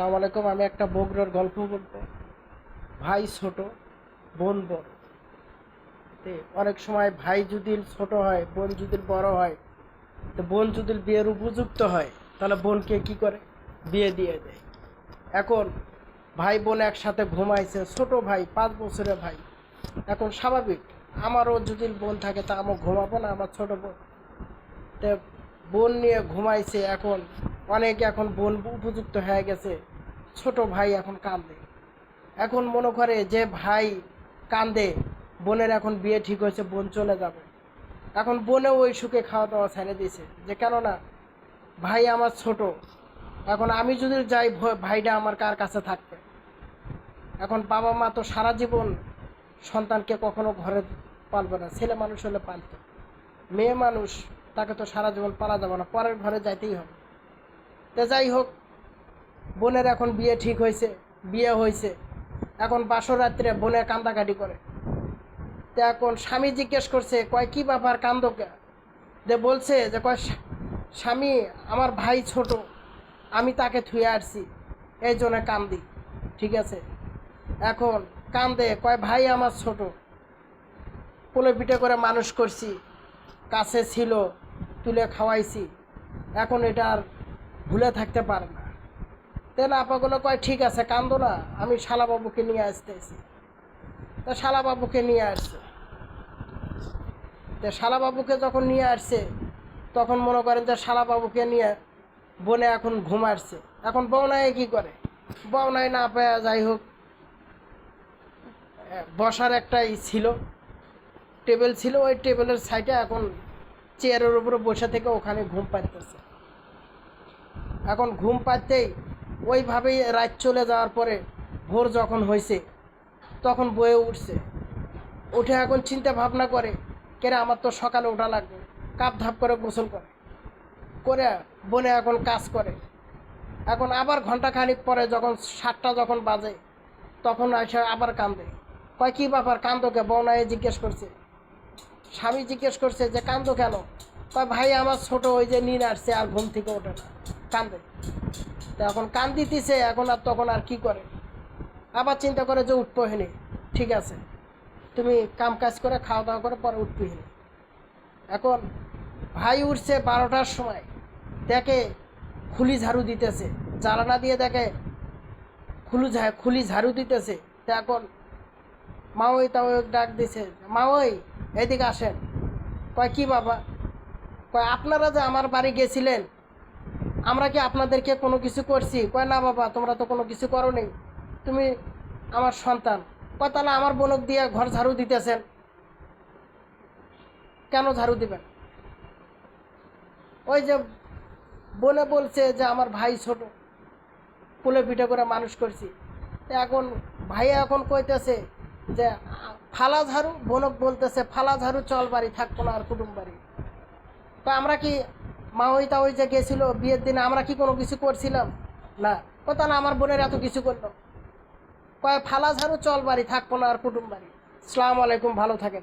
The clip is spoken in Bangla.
সালাম আলাইকুম, আমি একটা বগুড়ার গল্প বলব। ভাই ছোট, বোন বড়। অনেক সময় ভাই যদি ছোট হয়, বোন যদি বড় হয়, তো বোন যদি বিয়ের উপযুক্ত হয়, তাহলে বোনকে কি করে? বিয়ে দিয়ে দেয়। এখন ভাই বোন একসাথে ঘুমাইছে, ছোট ভাই, পাঁচ বছরের ভাই। এখন স্বাভাবিক, আমারও যদি বোন থাকে, তা আমার ঘুমাবো না, আমার ছোট বোন। তো বোন নিয়ে ঘুমাইছে, এখন অনেক এখন বোন উপযুক্ত হয়ে গেছে। ছোট ভাই এখন কান্দে। এখন মনে করে যে ভাই কান্দে, বোনের এখন বিয়ে ঠিক হয়েছে, বোন চলে যাবে। এখন বোনে ওই সুখে খাওয়া দাওয়া ছেড়ে দিয়েছে যে, কেননা ভাই আমার ছোট। এখন আমি যদি যাই ভাইটা আমার কার কাছে থাকবে? এখন বাবা মা তো সারা জীবন সন্তানকে কখনো ঘরে পালবে না, ছেলে মানুষ হলে পালতো। মেয়ে মানুষ তাকে তো সারা জীবন পালা যাবে না, পরের ঘরে যাইতেই হবে। তো যাই হোক বোনের এখন বিয়ে ঠিক হয়েছে, বিয়ে হয়েছে। এখন বাসর রাত্রে বোনের কান্দাকাটি করে। তো এখন স্বামী জিজ্ঞেস করছে, কয়, কি ব্যাপার কান্দকে যে বলছে যে, কয় স্বামী আমার ভাই ছোট, আমি তাকে থুয়ে আসছি এই জন্য কান্দি। ঠিক আছে? এখন কান্দে, কয়, ভাই আমার ছোট পোলে পিঠে করে মানুষ করছি, কাছে ছিল, তুলে খাওয়াইছি, এখন এটা আর ভুলে থাকতে পারে না। তেন আপাগুলো কয়, ঠিক আছে, কান্দো না, আমি শালাবাবুকে নিয়ে আসতেছি। তা শালাবাবুকে নিয়ে আসছে। তো শালাবাবুকে যখন নিয়ে আসছে, তখন মনে করেন যে শালাবাবুকে নিয়ে বনে এখন ঘুম আসছে। এখন বৌনায় কি করে? বৌনায় না পায় যাই হোক। বসার একটা ই ছিল, টেবিল ছিল, ওই টেবিলের সাইডে এখন চেয়ারের উপরে বসে থেকে ওখানে ঘুম পাড়তেছে। এখন ঘুম পাড়তেই ওইভাবেই রাত চলে যাওয়ার পরে ভোর যখন হয়েছে তখন বয়ে উঠছে। উঠে এখন চিন্তা ভাবনা করে কেরে আমার তো সকালে ওঠা লাগবে। কাপ ধাপ করে গোসল করে। করে বনে এখন কাজ করে। এখন আবার ঘণ্টা খানিক পরে যখন সাতটা যখন বাজে, তখন এসে আবার কান্দে। কয়, কী ব্যাপার? কান্দোকে বৌনায় জিজ্ঞেস করছে। স্বামী জিজ্ঞেস করছে যে, কান্দো কেন? কয়, ভাই, আমার ছোট ওই যে নিন আসছে আর ঘুম থেকে ওঠে না। কান্দে। তো এখন কান দিতেছে, এখন আর তখন আর কি করে? আবার চিন্তা করে যে উঠবো হেনে ঠিক আছে। তুমি কাম কাজ করে খাওয়া দাওয়া করে পরে উঠবি হেনে এখন ভাই উঠছে বারোটার সময়। দেখে খুলি ঝাড়ু দিতেছে। জ্বালানা দিয়ে দেখে খুলু খুলি ঝাড়ু দিতেছে। তো এখন মা ওই তা ওই ডাক দিছে মা ওই এদিকে আসেন। কয়, কি বাবা? কয়, আপনারা যে আমার বাড়ি গেছিলেন আমরা কি আপনাদেরকে কোনো কিছু করছি? কয়, না বাবা, তোমরা তো কোনো কিছু করো নেই তুমি আমার সন্তান। কয়, তাহলে আমার বোনক দিয়ে ঘর ঝাড়ু দিতেছেন। কেন ঝাড়ু দিবেন? ওই যে বনে বলছে যে আমার ভাই ছোট, কোলে পিঠে করে মানুষ করছি। এখন ভাইয়া এখন কইতেছে যে, ফালা ঝাড়ু? বোনক বলতেছে, ফালা ঝাড়ু, চল বাড়ি, থাকব না আর কুটুম বাড়ি। তো আমরা কি মা ওই তা ওই যে গেছিল, বিয়ের দিনে আমরা কি কোনো কিছু করছিলাম? না। ও না আমার বোনের এত কিছু করল। কয়, ফালা ঝাড়ু, চল বাড়ি, থাকব না আর কুটুম বাড়ি। সালাম আলাইকুম, ভালো থাকেন।